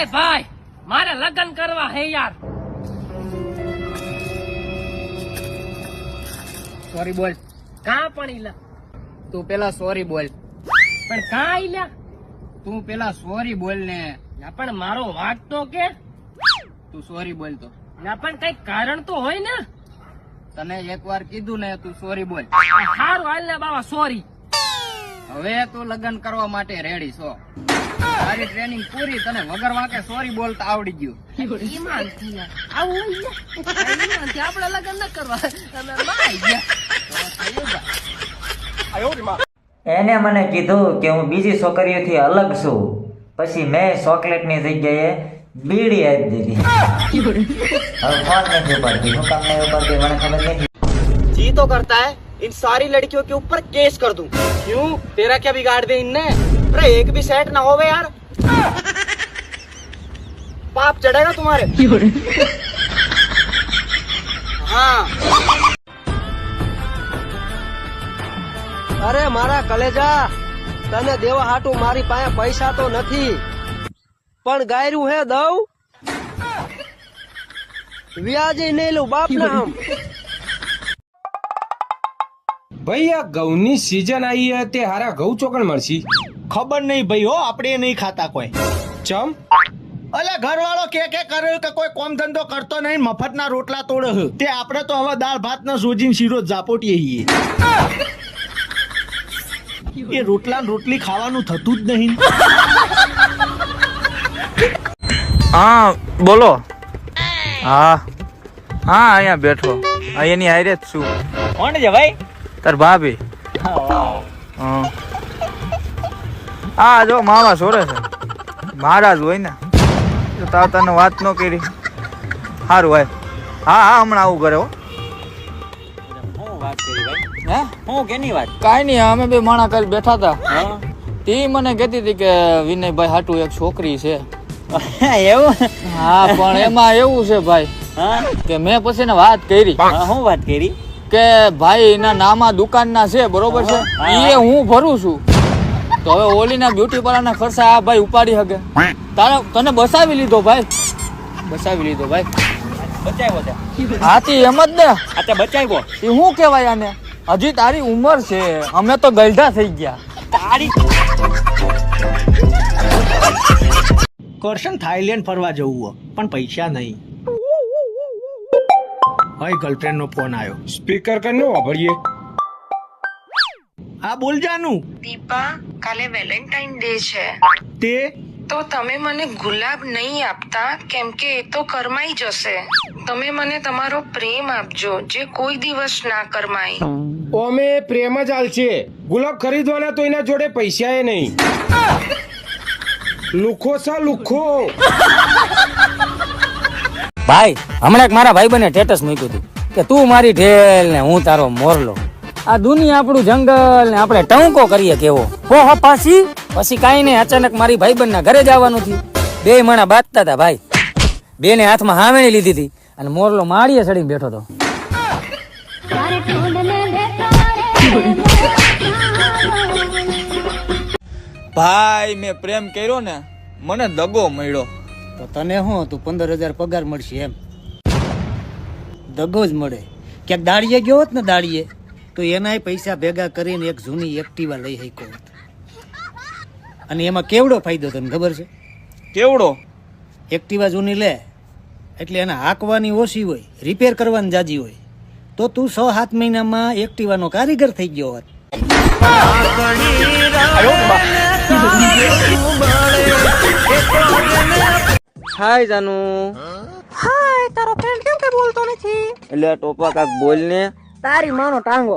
એ ભાઈ મારે લગ્ન કરવા હે યાર. સોરી બોલ. કાં પણ ઈલા તું પેલા સોરી બોલ. પણ કાં ઈલા તું પેલા સોરી બોલ ને. પણ મારો વાત તો કે. તું સોરી બોલ તો. ના પણ કઈ કારણ તો હોય ને. તને એકવાર કીધું ને તું સોરી બોલ. સારું હાલ ને બાવા સોરી હવે તું લગ્ન કરવા માટે રેડી છો. તારી ટ્રેનિંગ પૂરી તને વગર વાંકે સોરી બોલતા આવડી ગયું ઈમાનથી યાર. આવું હોય યાર. આ ઈમાનથી આપણે લગ્ન ન કરવા તમે માઈ ગયા એને મને કીધું કે હું બીજી છોકરીઓથી અલગ છું પછી મેં ચોકલેટની જગ્યાએ બીડી આપી દીધી હવે ફોન નથી ઉપાડતી હું કામ નહીં ઉપાડતી મને ખબર નથી जी तो करता है इन सारी लड़कियों के ऊपर केस कर दूं क्यों तेरा क्या बिगाड़ दे इनने अरे एक भी सेट ना होवे यार पाप चढ़ेगा तुम्हारे हाँ અરે મારા કલેજા તને દેવા હાટું મારી પાસે પૈસા તો નથી પણ ગાયરું હે દઉં વ્યાજે નહીં લઉં બાપ ના હમ ભાઈ આ ઘઉંની સીઝન આવી હે તે હારા ઘઉં ચોકણ મળશી ખબર નહીં ભાઈ હો આપણે નહીં ખાતા કોઈ. ચમ? અલે ઘરવાળો કે કે કર્યો કે કોઈ કોમ ધંધો કરતો નહીં મફતના રોટલા તોડે છે. તે આપણે તો હવે દાળ ભાત ના સોજીને શીરો જ ઝાપોટીએ છીએ. એ રોટલા રોટલી ખાવાનું થતું જ નહીં. હા બોલો. હા. હા અહીંયા બેઠો. અહીંયા એની હારે જ છું. કોણ છે ભાઈ? તાર ભાભી. હા. હા, જો, મામા સોરે છે. મહારાજ હોય ને, તો તાર તને વાત ન કરી. સારું ભાઈ હા હા, હમણાં આવું કરે, હો. હે? હું કેની વાત કાંઈ નહીં, અમે બે માણા કરી બેઠા હતા તે મને કહેતી હતી કે વિનયભાઈ હાટુ એક છોકરી છે. એવું હા, પણ એમાં એવું છે ભાઈ, કે મેં પછી એને વાત કરી. શું વાત કરી કે ભાઈ, એના નામા દુકાનના છે, બરોબર છે? એ હું ભરું છું. તો હવે ઓલીના બ્યુટી પાર્લરના ખર્ચા આ ભાઈ ઉપાડી શકે તારે તને બસાવી લીધો ભાઈ? બસાવી લીધો ભાઈ. બચાવ્યો તે. હાથી એમ જ ને. આ બચાવ્યો. એ શું કહેવાય આને? હજી તારી ઉંમર છે. અમે તો ગલઢા થઈ ગયા. તારી કરશન થાઈલેન્ડ ફરવા જવું પણ પૈસા નહીં. હોય ગર્લફ્રેન્ડ નો ફોન આવ્યો સ્પીકર કરીને વાપરીએ. હા બોલ જાનું. દીપા કાલે વેલેન્ટાઇન ડે છે. તે? તો તમે મને ગુલાબ નહીં આપતા કેમ કે એ તો કરમાઈ જશે. તમે મને તમારો પ્રેમ આપજો જે કોઈ દિવસ ના કરમાય. અમે પ્રેમ જ આલશે. ગુલાબ ખરીદવાના તો એના જોડે પૈસા એ નહીં. લુખો સા લુખો. ભાઈ હમણાં એક મારા બને સ્ટેટસ મૂક્યું હતું કે તું મારી ઢેલ ને હું તારો મોરલો. આ દુનિયા આપણું જંગલ ને આપણે ટંકો કરીએ કેવો. હો હો પાછી? પછી કાંઈ નહીં અચાનક મારી ભાઈબંધના ઘરે જવાનું થયું. બે મણા બાંધતા હતા ભાઈ. બે ને હાથમાં હામેણી લીધી હતી અને મોરલો માળીએ ચડીને બેઠો હતો ભાઈ મેં પ્રેમ કર્યો ને મને દગો મળ્યો. તો તને શું હતું? પંદર હજાર પગાર મળશે એમ. દગો જ મળે. ક્યાંક દાળીએ ગયો હોત ને દાળીએ? તો એનાય પૈસા ભેગા કરીને એક જૂની એક્ટિવા લઈ શક્યો હોત. અને એમાં કેવડો ફાયદો તને ખબર છે? કેવડો? એક્ટિવા જૂની લે એટલે એને હાંકવાની ઓછી હોય રિપેર કરવાની જાજી હોય તો તું છ સાત મહિનામાં એક્ટિવાનો કારીગર થઈ ગયો હોત. હાય જાનુ. હાય તારો ફ્રેન્ડ કેમ કે બોલતો નથી? એટલે ટોપા કાક બોલ ને તારી માનો ટાંગો.